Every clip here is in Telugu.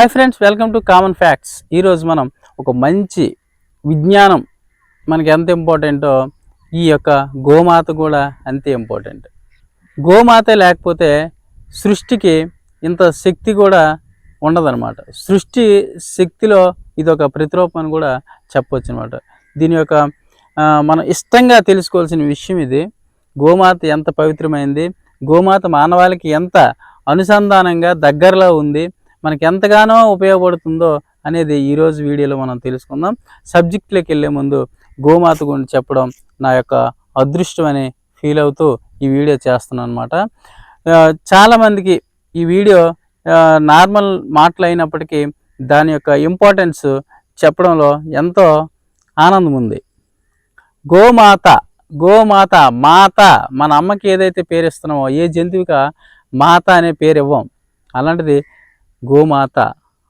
Hi friends welcome to common facts ఈరోజు మనం ఒక మంచి విజ్ఞానం మనకి ఎంత ఇంపార్టెంటో ఈ యొక్క గోమాత కూడా అంతే ఇంపార్టెంట్ గోమాత లేకపోతే సృష్టికి ఇంత శక్తి కూడా ఉండదన్నమాట. సృష్టి శక్తిలో ఇది ఒక ప్రతిరూపం అని కూడా చెప్పొచ్చు అనమాట దీని యొక్క మనం ఇష్టంగా తెలుసుకోవాల్సిన విషయం ఇది. గోమాత ఎంత పవిత్రమైంది గోమాత మానవాళికి ఎంత అనుసంధానంగా దగ్గరలో ఉంది మనకి ఎంతగానో ఉపయోగపడుతుందో అనేది ఈరోజు వీడియోలో మనం తెలుసుకుందాం. సబ్జెక్ట్లోకి వెళ్ళే ముందు గోమాత గురించి చెప్పడం నా యొక్క అదృష్టం అని ఫీల్ అవుతూ ఈ వీడియో చేస్తున్నాను అనమాట చాలామందికి ఈ వీడియో నార్మల్ మాటలు అయినప్పటికీ దాని యొక్క ఇంపార్టెన్స్ చెప్పడంలో ఎంతో ఆనందం ఉంది. గోమాత గోమాత మాత మన అమ్మకి ఏదైతే పేరు ఇస్తున్నామో ఏ జంతువుగా మాత అనే పేరు ఇవ్వం. అలాంటిది గోమాత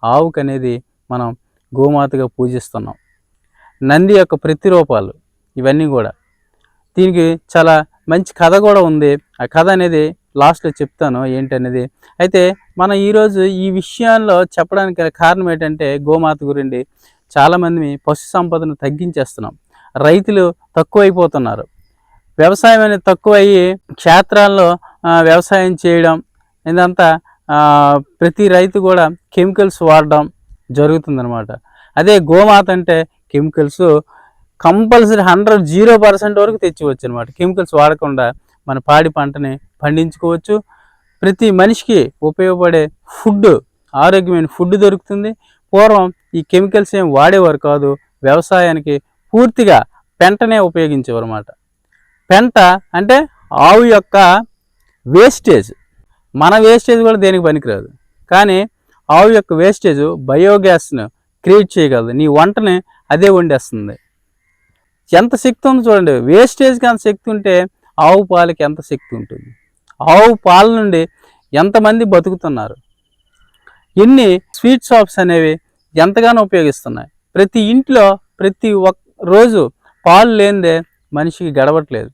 ఆవుకు అనేది మనం గోమాతగా పూజిస్తున్నాం. నంది యొక్క ప్రతిరూపాలు ఇవన్నీ కూడా. దీనికి చాలా మంచి కథ కూడా ఉంది. ఆ కథ అనేది లాస్ట్లో చెప్తాను ఏంటనేది. అయితే మనం ఈరోజు ఈ విషయాల్లో చెప్పడానికి గల కారణం ఏంటంటే గోమాత గురించి చాలామంది పశు సంపదను తగ్గించేస్తున్నాం. రైతులు తక్కువైపోతున్నారు. వ్యవసాయం అనేది తక్కువయ్యి క్షేత్రాల్లో వ్యవసాయం చేయడం ఇదంతా ప్రతి రైతు కూడా కెమికల్స్ వాడడం జరుగుతుందనమాట అదే గోమాత అంటే chemicals compulsory hundred zero percent వరకు తెచ్చివచ్చు అనమాట కెమికల్స్ వాడకుండా మన పాడి పంటని పండించుకోవచ్చు. ప్రతి మనిషికి ఉపయోగపడే ఫుడ్ ఆరోగ్యమైన ఫుడ్ దొరుకుతుంది. పూర్వం ఈ కెమికల్స్ ఏం వాడేవారు కాదు. వ్యవసాయానికి పూర్తిగా పెంటనే ఉపయోగించేవారు అన్నమాట పెంట అంటే ఆవు యొక్క వేస్టేజ్. మన వేస్టేజ్ కూడా దేనికి పనికిరాదు. కానీ ఆవు యొక్క వేస్టేజ్ బయోగ్యాస్ను క్రియేట్ చేయగలదు. నీ వంటని అదే వండేస్తుంది. ఎంత శక్తి ఉందో చూడండి. వేస్టేజ్కి అంత శక్తి ఉంటే ఆవు పాలకి ఎంత శక్తి ఉంటుంది? ఆవు పాల నుండి ఎంతమంది బతుకుతున్నారు? ఎన్ని స్వీట్ షాప్స్ అనేవి ఎంతగానో ఉపయోగిస్తున్నాయి. ప్రతి ఇంట్లో ప్రతి ఒక్క రోజు పాలు లేనిదే మనిషికి గడవట్లేదు.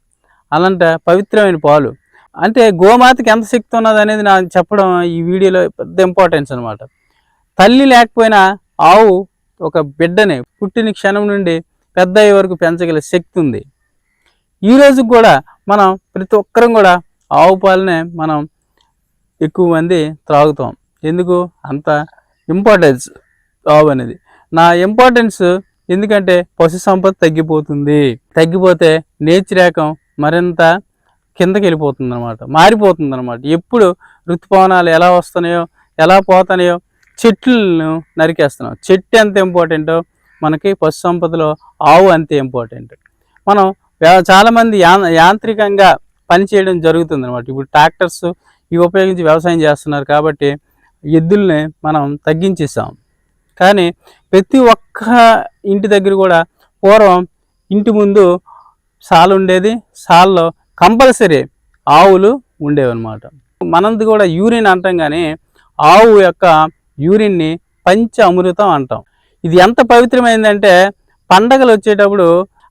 అలాంటి పవిత్రమైన పాలు అంటే గోమాతకి ఎంత శక్తి ఉన్నది అనేది నాకు చెప్పడం ఈ వీడియోలో పెద్ద ఇంపార్టెన్స్ అనమాట తల్లి లేకపోయినా ఆవు ఒక బిడ్డని. పుట్టిన క్షణం నుండి పెద్ద అయ్యే వరకు పెంచగల శక్తి ఉంది. ఈ కూడా మనం ప్రతి ఒక్కరం కూడా ఆవు పాలనే మనం ఎక్కువ మంది త్రాగుతాం. ఎందుకు? అంత ఇంపార్టెన్స్ ఆవు అనేది. నా ఇంపార్టెన్స్ ఎందుకంటే పశు సంపద తగ్గిపోతుంది. తగ్గిపోతే నేచరేకం మరింత కిందకి వెళ్ళిపోతుంది అనమాట మారిపోతుంది అనమాట ఎప్పుడు ఋతుపవనాలు ఎలా వస్తున్నాయో ఎలా పోతున్నాయో చెట్లను నరికేస్తున్నాం. చెట్టు ఎంత ఇంపార్టెంటో మనకి పశు సంపదలో ఆవు అంతే ఇంపార్టెంట్. మనం చాలామంది యా యాంత్రికంగా పనిచేయడం జరుగుతుంది అనమాట ఇప్పుడు ట్రాక్టర్స్ ఇవి ఉపయోగించి వ్యవసాయం చేస్తున్నారు కాబట్టి ఎద్దుల్ని మనం తగ్గించేసాం. కానీ ప్రతి ఒక్క ఇంటి దగ్గర కూడా పూర్వం ఇంటి ముందు సాలు ఉండేది సాల్లో కంపల్సరీ ఆవులు ఉండేవన్నమాట. మనది కూడా యూరిన్ అంటాం కానీ ఆవు యొక్క యూరిన్ని పంచ అమృతం అంటాం. ఇది ఎంత పవిత్రమైందంటే పండగలు వచ్చేటప్పుడు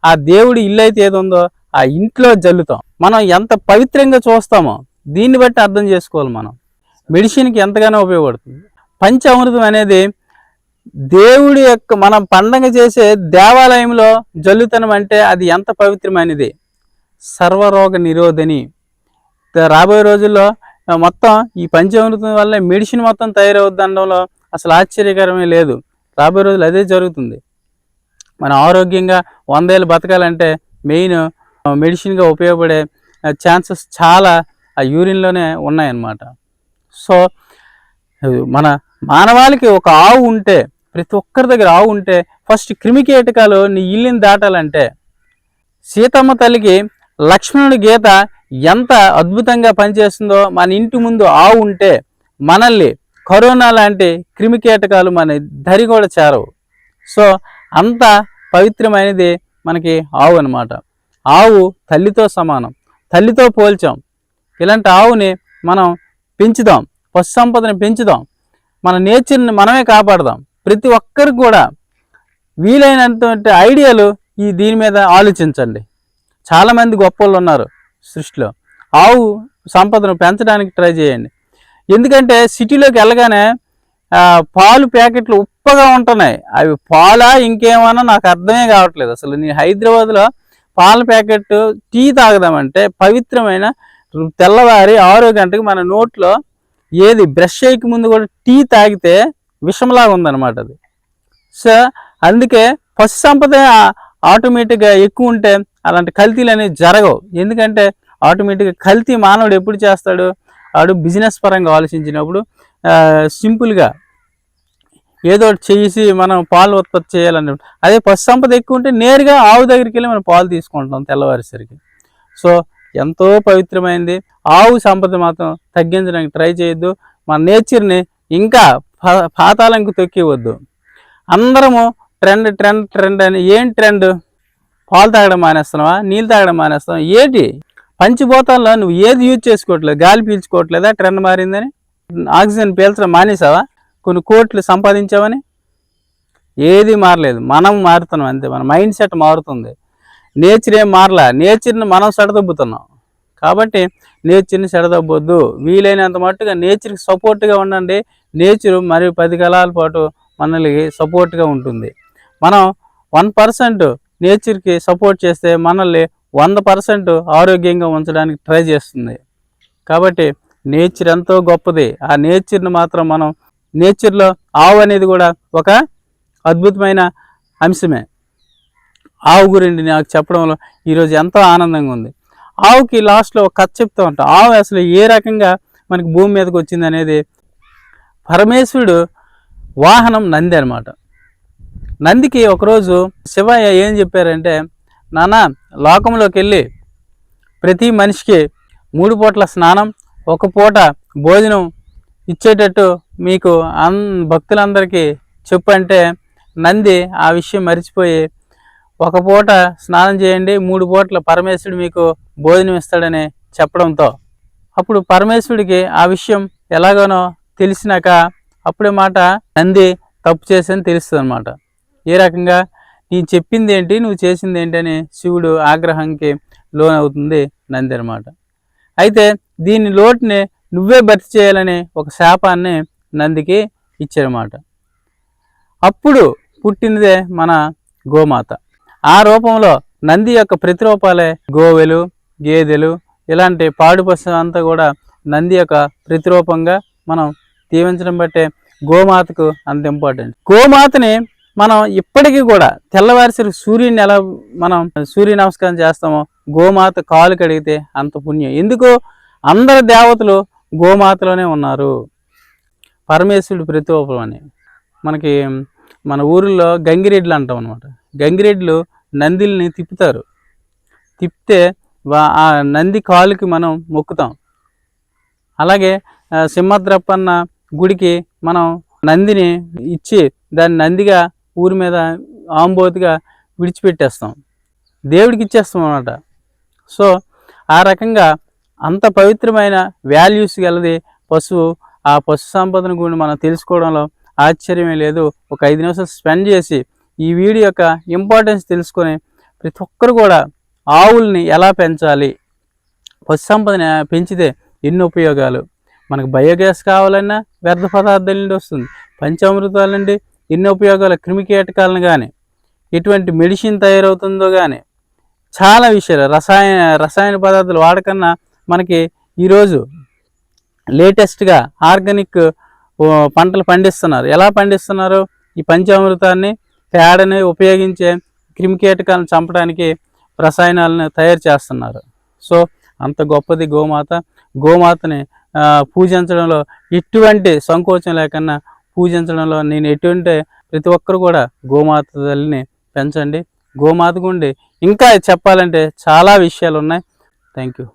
ఆ దేవుడి ఇల్లు అయితే ఏది ఉందో ఆ ఇంట్లో జల్లుతాం. మనం ఎంత పవిత్రంగా చూస్తామో దీన్ని బట్టి అర్థం చేసుకోవాలి మనం. మెడిసిన్కి ఎంతగానో ఉపయోగపడుతుంది. పంచ అమృతం అనేది దేవుడి యొక్క మనం పండగ చేసే దేవాలయంలో జల్లుతనం అంటే అది ఎంత పవిత్రమైనది? సర్వరోగ నిరోధని. రాబోయే రోజుల్లో మొత్తం ఈ పంచామృతం వల్ల మెడిసిన్ మొత్తం తయారవుద్ది అనడంలో అసలు ఆశ్చర్యకరమే లేదు. రాబోయే రోజులు అదే జరుగుతుంది. మనం ఆరోగ్యంగా వందేళ్ళు బతకాలంటే మెయిన్ మెడిసిన్గా ఉపయోగపడే ఛాన్సెస్ చాలా ఆ యూరిన్లోనే ఉన్నాయన్నమాట. సో మన మానవాళికి ఒక ఆవు ఉంటే ప్రతి ఒక్కరి దగ్గర ఆవు ఉంటే ఫస్ట్ క్రిమికీటకాలు నీ ఇల్లుని దాటాలంటే సీతమ్మ తల్లికి లక్ష్మణుడి గీత ఎంత అద్భుతంగా పనిచేస్తుందో మన ఇంటి ముందు ఆవు ఉంటే మనల్ని కరోనా లాంటి క్రిమికీటకాలు మన దరి కూడా చేరవు. సో అంత పవిత్రమైనది మనకి ఆవు అన్నమాట. ఆవు తల్లితో సమానం. తల్లితో పోల్చాం. ఇలాంటి ఆవుని మనం పెంచుదాం. పశు సంపదను పెంచుదాం. మన నేచర్ని మనమే కాపాడదాం. ప్రతి ఒక్కరికి కూడా వీలైనటువంటి ఐడియాలు ఈ దీని మీద ఆలోచించండి. చాలామంది గొప్పలు ఉన్నారు సృష్టిలో. ఆవు సంపదను పెంచడానికి ట్రై చేయండి. ఎందుకంటే సిటీలోకి వెళ్ళగానే పాలు ప్యాకెట్లు ఉప్పగా ఉంటున్నాయి. అవి పాలా ఇంకేమన్నా నాకు అర్థమే కావట్లేదు. అసలు నేను హైదరాబాద్లో పాల ప్యాకెట్ టీ తాగదామంటే పవిత్రమైన తెల్లవారి ఆరో గంటకి మన నోట్లో ఏది బ్రష్ చేయక ముందు కూడా టీ తాగితే విషంలాగా ఉందన్నమాట అది. సో అందుకే పశు సంపద ఆటోమేటిక్గా ఎక్కువ ఉంటే అలాంటి కల్తీలు అనేవి జరగవు. ఎందుకంటే ఆటోమేటిక్గా కల్తీ మానవుడు ఎప్పుడు చేస్తాడు? వాడు బిజినెస్ పరంగా ఆలోచించినప్పుడు సింపుల్గా ఏదో ఒకటి చేసి మనం పాలు ఉత్పత్తి చేయాలని అదే పశు సంపద ఎక్కువ ఉంటే నేరుగా ఆవు దగ్గరికి వెళ్ళి మనం పాలు తీసుకుంటాం తెల్లవారేసరికి. సో ఎంతో పవిత్రమైంది. ఆవు సంపద మాత్రం తగ్గించడానికి ట్రై చేయొద్దు. మన నేచర్ని ఇంకా పా- పాతాళంకి తొక్కివద్దు. అందరము ట్రెండ్ ట్రెండ్ ట్రెండ్ అని ఏం ట్రెండ్? పాలు తాగడం మానేస్తున్నావా? నీళ్ళు తాగడం మానేస్తున్నావా? ఏంటి? పంచిపోతాల్లో నువ్వు ఏది యూజ్ చేసుకోవట్లేదు? గాలి పీల్చుకోవట్లేదా? ట్రెండ్ మారిందని? ఆక్సిజన్ పీల్చడం మానేసావా? కొన్ని కోట్లు సంపాదించావని? ఏది మారలేదు. మనం మారుతున్నాం అంతే. మన మైండ్ సెట్ మారుతుంది. నేచర్ ఏం మారలా? నేచర్ని మనం సడదబ్బుతున్నాం. కాబట్టి నేచర్ని సెడదొబ్బొద్దు. వీలైనంత మట్టుగా నేచర్కి సపోర్ట్గా ఉండండి. నేచర్ మరియు పది కాలాల పాటు మనల్ని సపోర్ట్గా ఉంటుంది. మనం వన్ పర్సెంట్ నేచర్కి సపోర్ట్ చేస్తే మనల్ని వంద పర్సెంట్ ఆరోగ్యంగా ఉంచడానికి ట్రై చేస్తుంది. కాబట్టి నేచర్ ఎంతో గొప్పది. ఆ నేచర్ని మాత్రం మనం నేచర్లో ఆవు అనేది కూడా ఒక అద్భుతమైన అంశమే. ఆవు గురించి నాకు చెప్పడంలో ఈరోజు ఎంతో ఆనందంగా ఉంది. ఆవుకి లాస్ట్లో ఒక కథ చెప్తూ ఉంటాం. ఆవు అసలు ఏ రకంగా మనకి భూమి మీదకి వచ్చింది అనేది పరమేశ్వరుడు వాహనం నంది అనమాట నందికి ఒకరోజు శివయ్య ఏం చెప్పారంటే నాన్న లోకంలోకి వెళ్ళి ప్రతి మనిషికి మూడు పూట్ల స్నానం ఒక పూట భోజనం ఇచ్చేటట్టు మీకు అన్ భక్తులందరికీ చెప్పంటే నంది ఆ విషయం మర్చిపోయి ఒక పూట స్నానం చేయండి మూడు పూట్ల పరమేశ్వరుడు మీకు భోజనం ఇస్తాడని చెప్పడంతో. అప్పుడు పరమేశ్వరుడికి ఆ విషయం ఎలాగోనో తెలిసినాక అప్పుడే మాట నంది తప్పు చేసని తెలుస్తుంది అనమాట ఏ రకంగా నీ చెప్పింది ఏంటి నువ్వు చేసింది ఏంటి అని శివుడు ఆగ్రహంకి లోనవుతుంది నంది అనమాట అయితే దీని లోటుని నువ్వే భర్తీ చేయాలని ఒక శాపాన్ని నందికి ఇచ్చారన్నమాట. అప్పుడు పుట్టినదే మన గోమాత. ఆ రూపంలో నంది యొక్క ప్రతిరూపాలే గోవెలు గేదెలు ఇలాంటి పాడు పశువు అంతా కూడా నంది యొక్క ప్రతిరూపంగా మనం దీవించడం బట్టే గోమాతకు అంత ఇంపార్టెంట్ గోమాతని మనం ఇప్పటికీ కూడా తెల్లవారిసరికి సూర్యుని ఎలా మనం సూర్య నమస్కారం చేస్తామో గోమాత కాలు కడిగితే అంత పుణ్యం. ఎందుకు అందరు దేవతలు గోమాతలోనే ఉన్నారు. పరమేశ్వరుడు ప్రతిరూపం అని మనకి మన ఊరిలో గంగిరెడ్లు అంటాం అనమాట గంగిరెడ్లు నందిల్ని తిప్పుతారు. తిప్పితే ఆ నంది కాలుకి మనం మొక్కుతాం. అలాగే సింహద్రప్పన్న గుడికి మనం నందిని ఇచ్చి దాన్ని నందిగా ఊరి మీద ఆంబోతిగా విడిచిపెట్టేస్తాం. దేవుడికి ఇచ్చేస్తాం అన్నమాట. సో ఆ రకంగా అంత పవిత్రమైన వాల్యూస్ గలది పశువు ఆ పశు సంపదను గురించి మనం తెలుసుకోవడంలో ఆశ్చర్యమే లేదు. ఒక ఐదు నిమిషాలు స్పెండ్ చేసి ఈ వీడియో యొక్క ఇంపార్టెన్స్ తెలుసుకొని ప్రతి ఒక్కరు కూడా ఆవుల్ని ఎలా పెంచాలి? పశు సంపదని పెంచితే ఎన్ని ఉపయోగాలు? మనకు బయోగ్యాస్ కావాలన్నా వ్యర్థ పదార్థాల నుండి వస్తుంది. పంచామృతాల నుండి ఎన్ని ఉపయోగాలు క్రిమి కీటకాలను కానీ ఎటువంటి మెడిసిన్ తయారవుతుందో కానీ చాలా విషయాలు రసాయన రసాయన పదార్థాలు వాడకన్నా మనకి ఈరోజు లేటెస్ట్గా ఆర్గానిక్ పంటలు పండిస్తున్నారు. ఎలా పండిస్తున్నారు? ఈ పంచామృతాన్ని పేడని ఉపయోగించే క్రిమికీటకాలను చంపడానికి రసాయనాలను తయారు చేస్తున్నారు. సో అంత గొప్పది గోమాత గోమాతని పూజించడంలో ఎటువంటి సంకోచం లేకుండా పూజించడంలో నేను ఎటువంటి ప్రతి ఒక్కరు కూడా గోమాత తల్లిని పెంచండి. గోమాత గుండి. ఇంకా చెప్పాలంటే చాలా విషయాలు ఉన్నాయి థ్యాంక్ యూ